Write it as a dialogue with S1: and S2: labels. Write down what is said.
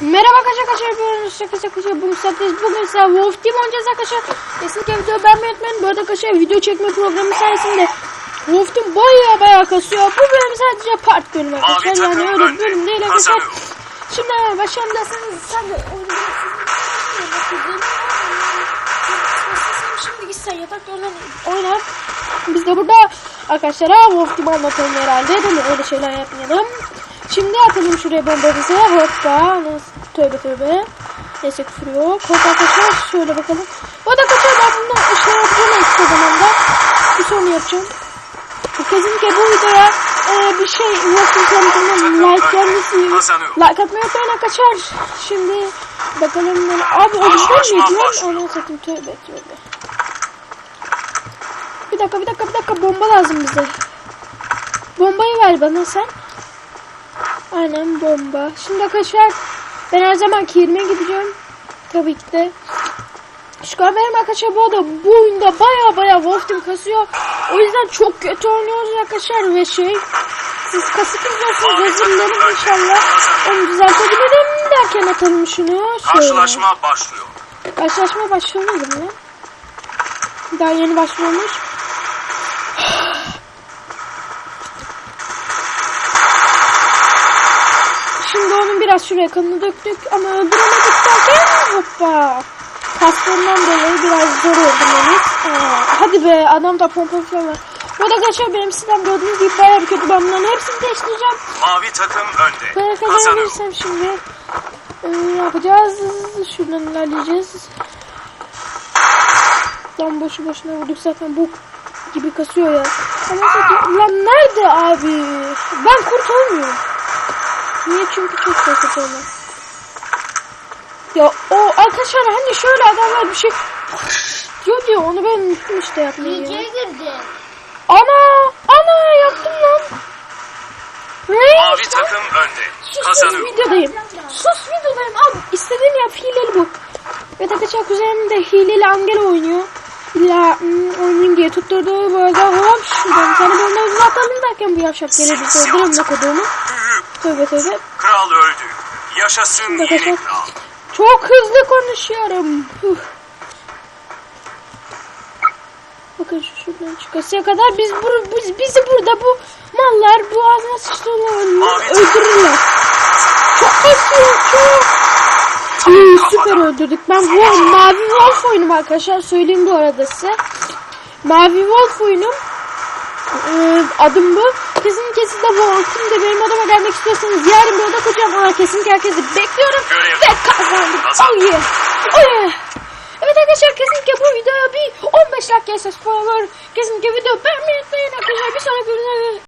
S1: Merhaba arkadaşlar arkadaşlar yapıyoruz. Şaka şaka bugün saatteyiz. Bugün size Wolf Team oynayacağız arkadaşlar. Kesinlikle video beğenmeyi unutmayın. Bu arada arkadaşlar video çekme programı sayesinde Wolf Team baya baya kasıyor. Bu bölüm sadece part bölümü arkadaşlar yani öyle
S2: önde.
S1: bölüm değil. arkadaşlar. şimdi başlayalım. Derseniz sen de şimdi git sen yatakta oynar biz de burada arkadaşlara Wolf Team anlatalım herhalde. Değil mi? Öyle şeyler yapmayalım Şimdi atalım şuraya bombamızı. Hoppa. Tövbe tövbe. Neyse küfür yok. Hoppa arkadaşlar. Şöyle bakalım. Bu da arkadaşlar ben bundan şey yapacağım ekstra zamanda. Bir sonra yapacağım. Kesinlikle bu videoya e, bir şey Wolf'un kanalından like gelmesi. Like atmayı unutmayın arkadaşlar. Şimdi bakalım. Ben... Abi o
S2: Karşılaşma
S1: miydi lan? Onu satayım tövbe tövbe. Bir dakika bir dakika bir dakika bomba lazım bize. Bombayı ver bana sen. Aynen bomba. Şimdi arkadaşlar ben her zaman yerime gideceğim. Tabii ki de. Şu an benim arkadaşlar bu arada bu oyunda baya baya Wolf Team kasıyor. O yüzden çok kötü oynuyoruz arkadaşlar ve şey siz kasık izliyorsunuz dilerim inşallah. Onu düzeltebilirim derken atalım şunu.
S2: Karşılaşma başlıyor.
S1: Karşılaşma başlamadı mı? Daha yeni başlamış. Şimdi onun biraz şuraya kanını döktük ama öldüremedik derken hoppa. Kaslarından dolayı biraz zor öldürmemiz. Hadi be adam da pompa falan var. Bu da geçer benim sistem gördüğünüz gibi bayağı bir kötü. Ben bunların hepsini değiştireceğim.
S2: Mavi takım önde. Kazanıyor.
S1: kazanabilirsem şimdi e, yapacağız? Şuradan ilerleyeceğiz. Lan boşu boşuna vurduk zaten bu gibi kasıyor ya. Ama lan nerede abi? Ben kurt olmuyorum. Niye? Çünkü çok korkunç olmaz. Ya o arkadaşlar hani şöyle adamlar bir şey diyor diyor onu ben unuttum işte yapmayı ya.
S3: girdi.
S1: Ana! Ana yaptım lan. Ne?
S2: Mavi takım önde.
S1: Sus sus
S2: Kazanıyor.
S1: videodayım. Sus videodayım. Al istediğini yap hileli bu. Ve arkadaşlar kuzenim de hileli Angel oynuyor. İlla hmm, oynayayım diye tutturdu. Bu arada hop şuradan bir tane bomba hızlı atalım derken bu yavşak bir öldürüm ne koduğumu. Tövbe tövbe.
S2: Kral öldü. Yaşasın
S1: Şimdi
S2: yeni
S1: arkadaşlar.
S2: kral.
S1: Çok hızlı konuşuyorum. Huh. Bakın şu şuradan çıkasıya kadar biz, bur biz bizi burada bu mallar bu ağzına sıçtığını öldürürler. Çok kasıyor çok. İyi süper öldürdük. Ben bu Mavi Wolf oyunum arkadaşlar. Söyleyeyim bu arada size. Mavi Wolf oyunum. Ee, adım bu. Kesinlikle siz de Wolf'un da benim odama gelmek istiyorsanız yarın burada kuracağım. Ama kesinlikle herkesi bekliyorum.
S2: Görev.
S1: Ve. Kazandık. Oh yeah. Oh yeah. Evet arkadaşlar kesinlikle bu videoya bir 15 like spoiler. Kesinlikle video beğenmeyi unutmayın arkadaşlar. Bir sonraki videoda